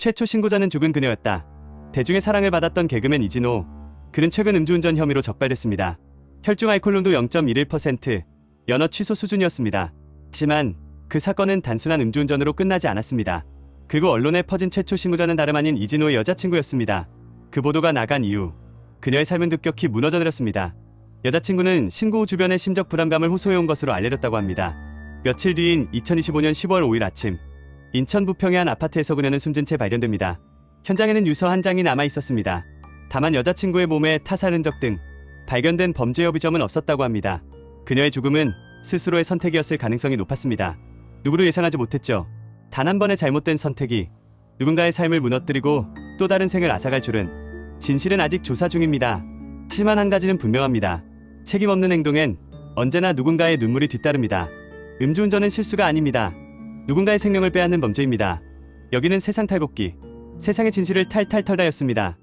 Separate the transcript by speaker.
Speaker 1: 최초 신고자는 죽은 그녀였다. 대중의 사랑을 받았던 개그맨 이진호. 그는 최근 음주운전 혐의로 적발됐습니다. 혈중 알코올농도 0.11%, 연어 취소 수준이었습니다. 하지만 그 사건은 단순한 음주운전으로 끝나지 않았습니다. 그리고 언론에 퍼진 최초 신고자는 다름 아닌 이진호의 여자친구였습니다. 그 보도가 나간 이후 그녀의 삶은 급격히 무너져 내렸습니다. 여자친구는 신고 후 주변의 심적 불안감을 호소해온 것으로 알려졌다고 합니다. 며칠 뒤인 2025년 10월 5일 아침 인천 부평의 한 아파트에서 그녀는 숨진 채 발견됩니다. 현장에는 유서 한 장이 남아 있었습니다. 다만 여자친구의 몸에 타살 흔적 등 발견된 범죄 여부점은 없었다고 합니다. 그녀의 죽음은 스스로의 선택이었을 가능성이 높았습니다. 누구도 예상하지 못했죠. 단 한 번의 잘못된 선택이 누군가의 삶을 무너뜨리고 또 다른 생을 앗아갈 줄은 진실은 아직 조사 중입니다. 하지만 한 가지는 분명합니다. 책임 없는 행동엔 언제나 누군가의 눈물이 뒤따릅니다. 음주운전은 실수가 아닙니다. 누군가의 생명을 빼앗는 범죄입니다. 여기는 세상 탈곡기. 세상의 진실을 탈탈 털다였습니다.